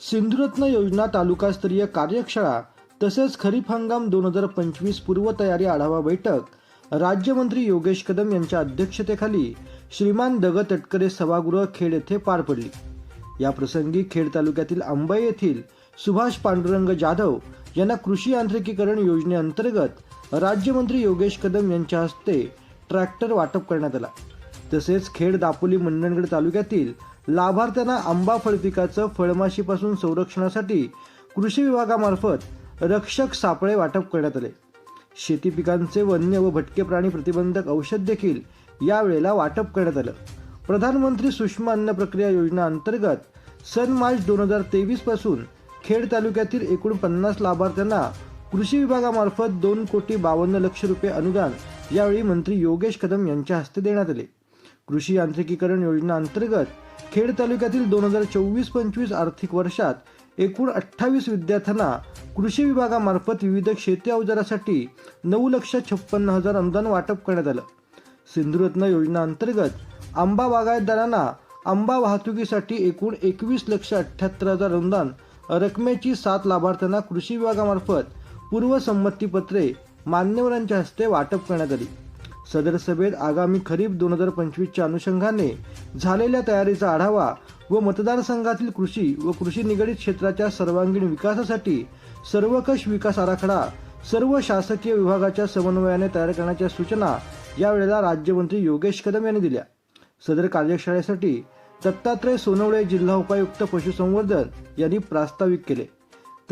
सिंधुरत्न योजना तालुकास्तरीय कार्यशाळा तसेच खरीप हंगाम दोन हजार पंचवीस पूर्वतयारी आढावा बैठक राज्यमंत्री योगेश कदम यांच्या अध्यक्षतेखाली श्रीमान दग तटकरे सभागृह खेड येथे पार पडली. या प्रसंगी खेड तालुक्यातील अंबाई येथील सुभाष पांडुरंग जाधव यांना कृषी यांत्रिकीकरण योजनेअंतर्गत राज्यमंत्री योगेश कदम यांच्या हस्ते ट्रॅक्टर वाटप करण्यात आला. तसेच खेड दापोली मंडणगड तालुक्यातील लाभार्थ्यांना आंबा फळ पिकाचं फळमाशीपासून संरक्षणासाठी कृषी विभागामार्फत रक्षक सापळे वाटप करण्यात आले. शेती पिकांचे वन्य व भटके प्राणी प्रतिबंधक औषध देखील यावेळेला वाटप करण्यात आलं. प्रधानमंत्री सूक्ष्म अन्न प्रक्रिया योजना अंतर्गत सन मार्च दोन हजार तेवीसपासून खेड तालुक्यातील एकूण पन्नास लाभार्थ्यांना कृषी विभागामार्फत दोन कोटी बावन्न लक्ष रुपये अनुदान यावेळी मंत्री योगेश कदम यांच्या हस्ते देण्यात आले. कृषी यांत्रिकीकरण योजना अंतर्गत खेड तालुक्यातील दोन हजार चोवीस पंचवीस आर्थिक वर्षात एकूण अठ्ठावीस विद्यार्थ्यांना कृषी विभागामार्फत विविध शेती अवजारासाठी नऊ लक्ष छप्पन्न हजार अनुदान वाटप करण्यात आलं. सिंधुरत्न योजना अंतर्गत आंबा बागायतदारांना आंबा वाहतुकीसाठी एकूण एकवीस लक्ष अठ्ठ्याहत्तर हजार अनुदान रकमेची सात लाभार्थ्यांना कृषी विभागामार्फत पूर्वसंमतीपत्रे मान्यवरांच्या हस्ते वाटप करण्यात आली. सदर सभेत आगामी खरीप दोन हजार पंचवीसच्या अनुषंगाने झालेल्या तयारीचा आढावा व मतदारसंघातील कृषी व कृषी निगडित क्षेत्राच्या सर्वांगीण विकासासाठी सर्वकष विकास आराखडा सर्व शासकीय विभागाच्या समन्वयाने तयार करण्याच्या सूचना यावेळेला राज्यमंत्री योगेश कदम यांनी दिल्या. सदर कार्यशाळेसाठी दत्तात्रय सोनवळे जिल्हा उपायुक्त पशुसंवर्धन यांनी प्रास्ताविक केले.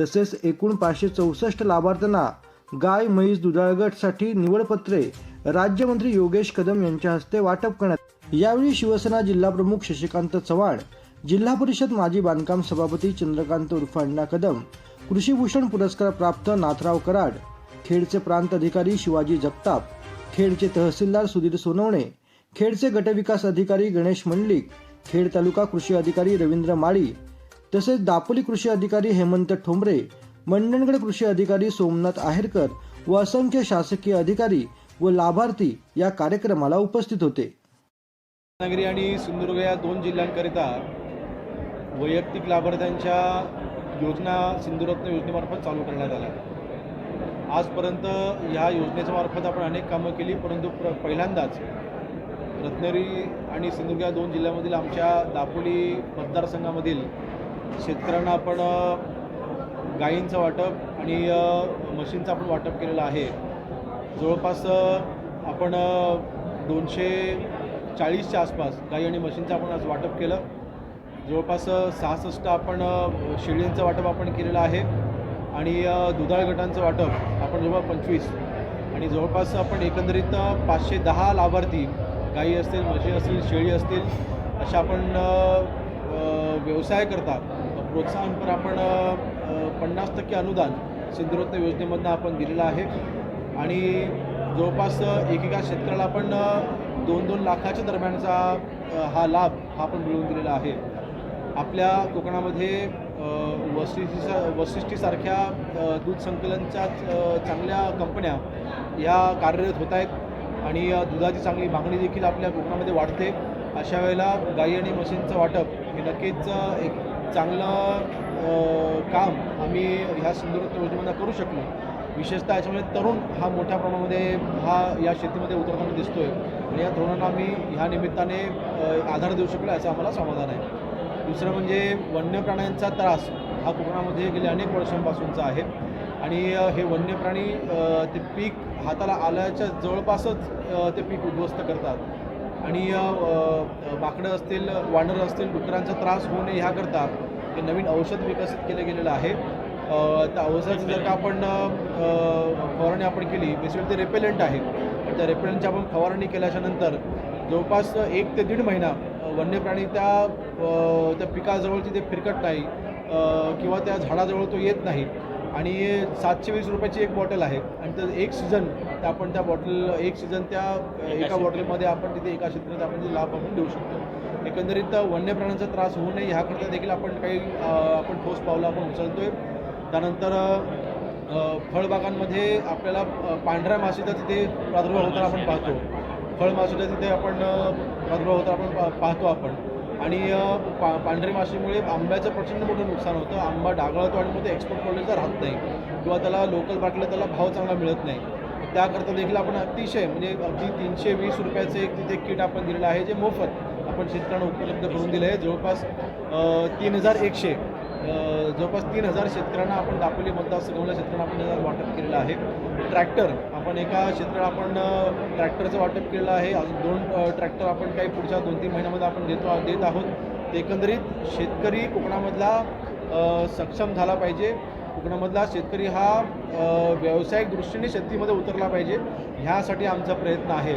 तसेच एकूण पाचशे चौसष्ट लाभार्थ्यांना गाय म्हैस दुधाळगटसाठी निवडपत्रे राज्यमंत्री योगेश कदम यांच्या हस्ते वाटप करण्यात यावेळी शिवसेना जिल्हाप्रमुख शशिकांत चव्हाण जिल्हा परिषद माजी बांधकाम सभापती चंद्रकांत उर्फ अण्णा कदम कृषीभूषण पुरस्कार प्राप्त नाथराव कराड खेडचे प्रांत अधिकारी शिवाजी जगताप खेडचे तहसीलदार सुधीर सोनवणे खेडचे गटविकास अधिकारी गणेश मंडलिक खेड तालुका कृषी अधिकारी रवींद्र माळी तसेच दापोली कृषी अधिकारी हेमंत ठोंबरे मंडणगड कृषी अधिकारी सोमनाथ आहेरकर व असंख्य शासकीय अधिकारी व लाभार्थी या कार्यक्रमाला उपस्थित होते. रत्नागिरी आणि सिंधुदुर्ग या दोन जिल्ह्यांकरिता वैयक्तिक लाभार्थ्यांच्या योजना सिंधुरत्न योजनेमार्फत चालू करण्यात आल्या. आजपर्यंत ह्या योजनेच्या मार्फत आपण अनेक कामं केली परंतु प्र पहिल्यांदाच रत्नागिरी आणि सिंधुदुर्ग या दोन जिल्ह्यामधील आमच्या दापोली मतदारसंघामधील शेतकऱ्यांना आपण गायींचं वाटप आणि मशीनचं आपण वाटप केलेलं आहे. जवळपास आपण दोनशे चाळीसच्या आसपास गाई आणि मशीनचं आपण आज वाटप केलं. जवळपास सहासष्ट आपण शेळींचं वाटप आपण केलेलं आहे आणि दुधाळ गटांचं वाटप आपण जवळ पंचवीस. आणि जवळपास आपण एकंदरीत पाचशे दहा लाभार्थी गाई असतील म्हशी असतील शेळी असतील अशा आपण अ, व्यवसाय करता प्रोत्साहनपर आपण पन्नास टक्के अनुदान सिंधुरत्न योजनेमधनं आपण दिलेलं आहे. आणि जवळपास एकेका शेतकऱ्याला आपण दोन दोन लाखाच्या दरम्यानचा हा लाभ हा आपण मिळवून दिलेला आहे. आपल्या कोकणामध्ये अ, वशिष्ठीसारख्या दूध संकलनच्या चांगल्या कंपन्या या कार्यरत होत आहेत. आणि दुधाची चांगली मागणी देखील आपल्या कोकणामध्ये वाढते. अशा वेळेला गाई आणि म्हशींचं वाटप हे नक्कीच एक चांगलं काम आम्ही ह्या सिंधुरत्न योजनेमध्ये करू शकलो. विशेषतः याच्यामध्ये तरुण हा मोठ्या प्रमाणामध्ये हा या शेतीमध्ये उतरताना दिसतो आहे आणि या तरुणांना आम्ही ह्या निमित्ताने आधार देऊ शकलो याचं आम्हाला समाधान आहे. दुसरं म्हणजे वन्य प्राण्यांचा त्रास हा कोकणामध्ये गेल्या अनेक वर्षांपासूनचा आहे. आणि हे वन्य प्राणी ते पीक हाताला आल्याच्या जवळपासच ते पीक उद्ध्वस्त करतात. आणि माकडं असतील वानरं असतील डुकरांचा त्रास होऊ नये ह्याकरता हे नवीन औषध विकसित केलं गेलेलं आहे. त्या औषधाची जर का आपण फवारणी आपण केली बेसिकली ते रेपेलंट आहे. त्या रेपेलंटची आपण फवारणी केल्याच्यानंतर जवळपास एक ते दीड महिना वन्य प्राणी त्या त्या पिकाजवळ तिथे फिरकत नाही किंवा त्या झाडाजवळ तो येत नाही. आणि सातशे वीस रुपयाची एक बॉटल आहे. आणि तर एक सीझन त्या आपण त्या बॉटल एक सीझन त्या एका बॉटलमध्ये आपण तिथे एका क्षेत्रात आपण ते लाभ आपण देऊ शकतो. एकंदरीत वन्य प्राण्यांचा त्रास होऊ नये ह्याकरता देखील आपण काही आपण ठोस पावलं आपण उचलतोय. त्यानंतर फळबागांमध्ये आपल्याला पांढऱ्या माशीचा तिथे प्रादुर्भाव होताना आपण पाहतो. फळमाशीचा तिथे आपण प्रादुर्भाव होताना आपण पाहतो आपण. आणि पा पांढरे माशीमुळे आंब्याचं प्रचंड मोठं नुकसान होतं. आंबा डागळतो आणि मग ते एक्सपोर्ट क्वालिटीचा राहत नाही. किंवा त्याला लोकल बाटल्या त्याला भाव चांगला मिळत नाही. त्याकरता देखील आपण अतिशय म्हणजे अगदी तीनशे वीस रुपयाचं एक तिथे किट आपण दिलेलं आहे जे मोफत आपण शेतकऱ्यांना उपलब्ध करून दिलं आहे जवळपास तीन हजार एकशे जवळपास तीन हजार शेतकऱ्यांना आपण दापोली मतदारसंघातल्या शेतकऱ्यांना आपण त्याचं वाटप केलेलं आहे. ट्रॅक्टर आपण एका क्षेत्राला आपण ट्रॅक्टरचं वाटप केलेलं आहे. अजून दोन ट्रॅक्टर आपण काही पुढच्या दोन तीन महिन्यामध्ये आपण देतो देत आहोत. एकंदरीत शेतकरी कोकणामधला सक्षम झाला पाहिजे. कोकणामधला शेतकरी हा व्यावसायिक दृष्टीने शेतीमध्ये उतरला पाहिजे. ह्यासाठी आमचा प्रयत्न आहे.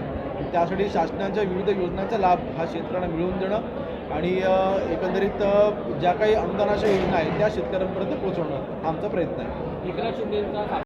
त्यासाठी शासनाच्या विविध योजनांचा लाभ हा शेतकऱ्यांना मिळवून देणं आणि एकंदरीत ज्या काही अनुदानाच्या योजना आहेत त्या शेतकऱ्यांपर्यंत पोहोचवणं. आमचा प्रयत्न आहे. एकनाथ शिंदेचा